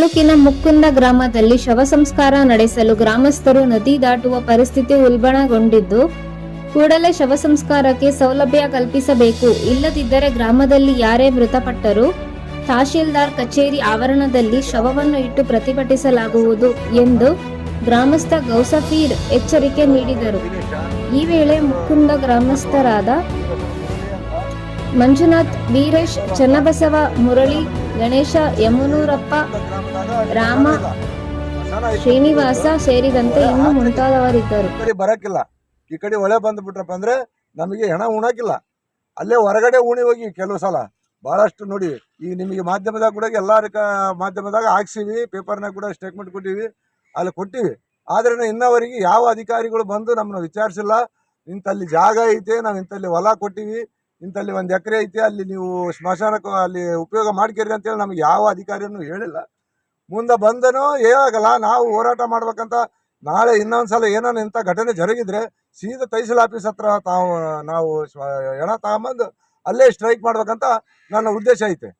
ತಾಲೂಕಿನ ಮುಕ್ಕುಂದ ಗ್ರಾಮದಲ್ಲಿ ಶವ ಸಂಸ್ಕಾರ ನಡೆಸಲು ಗ್ರಾಮಸ್ಥರು ನದಿ ದಾಟುವ ಪರಿಸ್ಥಿತಿ ಉಲ್ಬಣಗೊಂಡಿದ್ದು, ಕೂಡಲೇ ಶವ ಸಂಸ್ಕಾರಕ್ಕೆ ಸೌಲಭ್ಯ ಕಲ್ಪಿಸಬೇಕು. ಇಲ್ಲದಿದ್ದರೆ ಗ್ರಾಮದಲ್ಲಿ ಯಾರೇ ಮೃತಪಟ್ಟರೂ ತಹಶೀಲ್ದಾರ್ ಕಚೇರಿ ಆವರಣದಲ್ಲಿ ಶವವನ್ನು ಇಟ್ಟು ಪ್ರತಿಭಟಿಸಲಾಗುವುದು ಎಂದು ಗ್ರಾಮಸ್ಥ ಗೌಸಫೀರ್ ಎಚ್ಚರಿಕೆ ನೀಡಿದರು. ಈ ವೇಳೆ ಮುಕುಂದ ಗ್ರಾಮಸ್ಥರಾದ ಮಂಜುನಾಥ್ ವೀರೇಶ್ ಚನ್ನಬಸವ ಮುರಳಿ ಗಣೇಶ ಯಮುನೂರಪ್ಪ ರಾಮ, ಶ್ರೀನಿವಾಸ ಸೇರಿದಂತೆ ಇನ್ನು ಮುಂತಾದವರಿದ್ದರು. ಕಡೆ ಬರಕ್ಕಿಲ್ಲ ಈ ಕಡೆ ಒಳೆ ಬಂದ್ಬಿಟ್ರಪ್ಪ ಅಂದ್ರೆ ನಮಗೆ ಹೆಣ ಉಣಕಿಲ್ಲ. ಅಲ್ಲೇ ಹೊರಗಡೆ ಉಣಿ ಹೋಗಿ ಕೆಲವು ಸಲ. ಬಹಳಷ್ಟು ನೋಡಿ ಈಗ ನಿಮಗೆ ಮಾಧ್ಯಮದಾಗ ಕೂಡ ಎಲ್ಲಾರ ಕ ಮಾಧ್ಯಮದಾಗ ಹಾಕ್ಸಿವಿ ಪೇಪರ್ನಾಗ ಕೂಡ ಸ್ಟೇಟ್ಮೆಂಟ್ ಕೊಟ್ಟಿವಿ ಅಲ್ಲಿ ಕೊಟ್ಟಿವಿ. ಆದ್ರೆ ಇನ್ನವರೆಗೆ ಯಾವ ಅಧಿಕಾರಿಗಳು ಬಂದು ನಮ್ಮನ್ನ ವಿಚಾರಿಸಿಲ್ಲ ಇಂಥಲ್ಲಿ ಜಾಗ ಐತೆ ನಾವು ಇಂಥಲ್ಲಿ ಹೊಲ ಕೊಟ್ಟಿವಿ ಇಂಥಲ್ಲಿ ಒಂದು ಎಕರೆ ಐತೆ, ಅಲ್ಲಿ ನೀವು ಸ್ಮಶಾನಕ್ಕೆ, ಅಲ್ಲಿ ಉಪಯೋಗ ಮಾಡ್ಕೇರಿ ಅಂತೇಳಿ ನಮ್ಗೆ ಯಾವ ಅಧಿಕಾರಿಯನ್ನು ಹೇಳಿಲ್ಲ. ಮುಂದೆ ಬಂದನು ಏನಾಗಲ್ಲ ನಾವು ಹೋರಾಟ ಮಾಡ್ಬೇಕಂತ ನಾಳೆ ಇನ್ನೊಂದ್ಸಲ ಏನೋ ಇಂಥ ಘಟನೆ ಜರುಗಿದ್ರೆ ಸೀದಾ ತಹಸೀಲ್ ಆಫೀಸ್ ಹತ್ರ ತಾವು, ನಾವು ಎಣ ತಗೊಂಬಂದು ಅಲ್ಲೇ ಸ್ಟ್ರೈಕ್ ಮಾಡ್ಬೇಕಂತ ನನ್ನ ಉದ್ದೇಶ ಐತೆ.